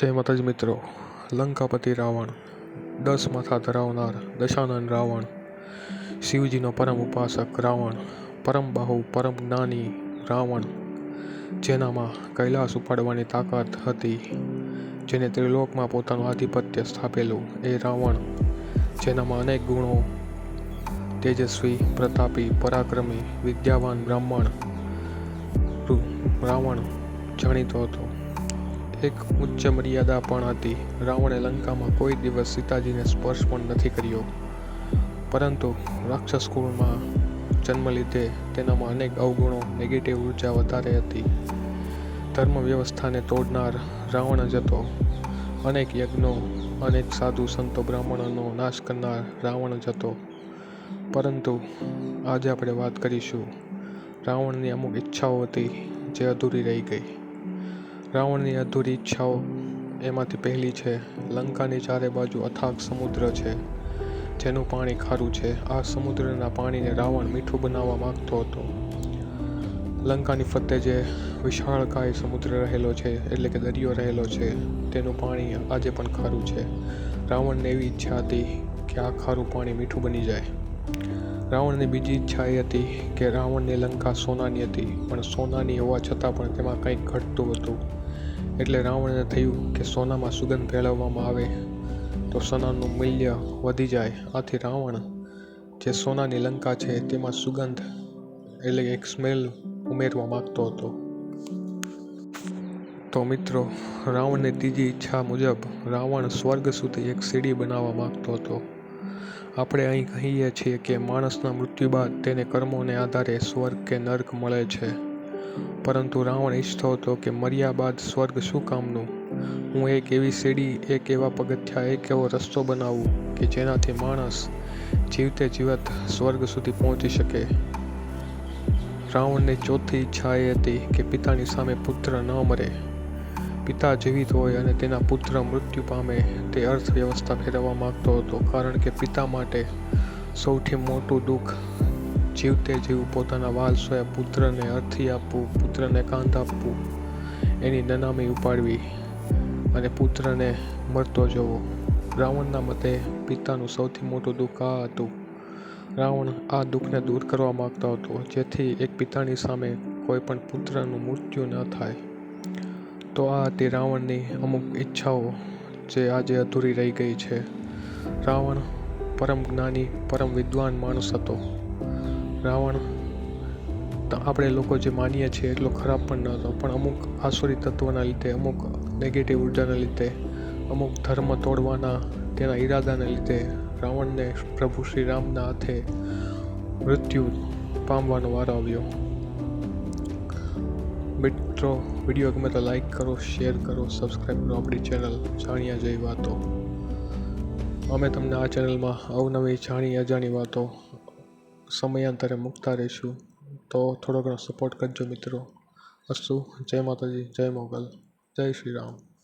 જય માતાજી મિત્રો. લંકાપતિ રાવણ, દસ માથા ધરાવનાર દશાનંદ રાવણ, શિવજીનો પરમ ઉપાસક રાવણ, પરમ બાહુ પરમ જ્ઞાની રાવણ, જેનામાં કૈલાસ ઉપાડવાની તાકાત હતી, જેને ત્રિલોકમાં પોતાનું આધિપત્ય સ્થાપેલું એ રાવણ, જેનામાં અનેક ગુણો, તેજસ્વી, પ્રતાપી, પરાક્રમી, વિદ્યાવાન બ્રાહ્મણ રાવણ, જાણીતો હતો. એક ઉચ્ચ મર્યાદા પણ હતી. રાવણે લંકામાં કોઈ દિવસ સીતાજીને સ્પર્શ પણ નથી કર્યો. પરંતુ રાક્ષસ કુળમાં જન્મ લીધે તેનામાં અનેક અવગુણો નેગેટિવ ઊર્જા વધારે હતી. ધર્મ વ્યવસ્થાને તોડનાર રાવણ જ હતો. અનેક યજ્ઞો, અનેક સાધુ સંતો બ્રાહ્મણોનો નાશ કરનાર રાવણ જ હતો. પરંતુ આજે આપણે વાત કરીશું રાવણની અમુક ઈચ્છાઓ હતી જે અધૂરી રહી ગઈ. રાવણની અધૂરી ઈચ્છાઓ એમાંથી પહેલી છે. લંકાની ચારે બાજુ અથાગ સમુદ્ર છે, જેનું પાણી ખારું છે. આ સમુદ્રના પાણીને રાવણ મીઠું બનાવવા માગતો હતો. લંકાની ફરતે જે વિશાળકાય સમુદ્ર રહેલો છે, એટલે કે દરિયો રહેલો છે, તેનું પાણી આજે પણ ખારું છે. રાવણને એવી ઈચ્છા હતી કે આ ખારું પાણી મીઠું બની જાય. રાવણની બીજી ઈચ્છા એ હતી કે રાવણની લંકા સોનાની હતી, પણ સોનાની હોવા છતાં પણ તેમાં કંઈક ઘટતું હતું. એટલે રાવણને થયું કે સોનામાં સુગંધ ભેળવવામાં આવે તો સોનાનું મૂલ્ય વધી જાય. આથી રાવણ જે સોનાની લંકા છે તેમાં સુગંધ એટલે એક સ્મેલ ઉમેરવા માગતો હતો. તો મિત્રો, રાવણની ત્રીજી ઈચ્છા મુજબ રાવણ સ્વર્ગ સુધી એક સીડી બનાવવા માગતો હતો. આપણે અહીં કહીએ છીએ કે માણસના મૃત્યુ બાદ તેને કર્મોને આધારે સ્વર્ગ કે નર્ક મળે છે. પરંતુ રાવણ ઈચ્છતો હતો કે મર્યા બાદ સ્વર્ગ શું કામનું? હું એક એવી સીડી, એક એવા પગથિયા, એક એવો રસ્તો બનાવું કે જેનાથી માણસ જીવતે જીવત સ્વર્ગ સુધી પહોંચી શકે. રાવણની ચોથી ઈચ્છા એ હતી કે પિતાની સામે પુત્ર ન મરે. પિતા જીવિત હોય અને તેના પુત્ર મૃત્યુ પામે તે અર્થવ્યવસ્થા ફેરવવા માગતો હતો, કારણ કે પિતા માટે સૌથી મોટું દુઃખ જીવતે જીવ પોતાના વાલસોયા પુત્રને અર્થી આપવું, પુત્રને કાંત આપવું, એની નનામી ઉપાડવી અને પુત્રને મરતો જવો. રાવણના મતે પિતાનું સૌથી મોટું દુઃખ આ હતું. રાવણ આ દુઃખને દૂર કરવા માગતો હતો, જેથી એક પિતાની સામે કોઈ પણ પુત્રનું મૃત્યુ ન થાય. તો આ હતી રાવણની અમુક ઈચ્છાઓ જે આજે અધૂરી રહી ગઈ છે. રાવણ પરમ જ્ઞાની, પરમ વિદ્વાન માણસ હતો. રાવણ. આપણે લોકો જે માનીએ છીએ એટલો ખરાબ પણ ન હતો, પણ અમુક આસુરી તત્વના લીધે, અમુક નેગેટિવ ઉર્જાના લીધે, અમુક ધર્મ તોડવાના તેના ઈરાદાને લીધે રાવણને પ્રભુ શ્રી રામના હાથે મૃત્યુ પામવાનો વારો આવ્યો. મિત્રો, વીડિયો ગમે તો લાઈક કરો શેર કરો સબસ્ક્રાઈબ કરો, આપણી ચેનલ જાણ્યા જેવી વાતો. અમે તમને આ ચેનલમાં અવનવી જાણી અજાણી વાતો સમયાંતરે મૂકતા રહીશું. તો થોડો ઘણો સપોર્ટ કરજો મિત્રો. અસ્તુ. જય માતાજી. જય મોગલ. જય શ્રી રામ.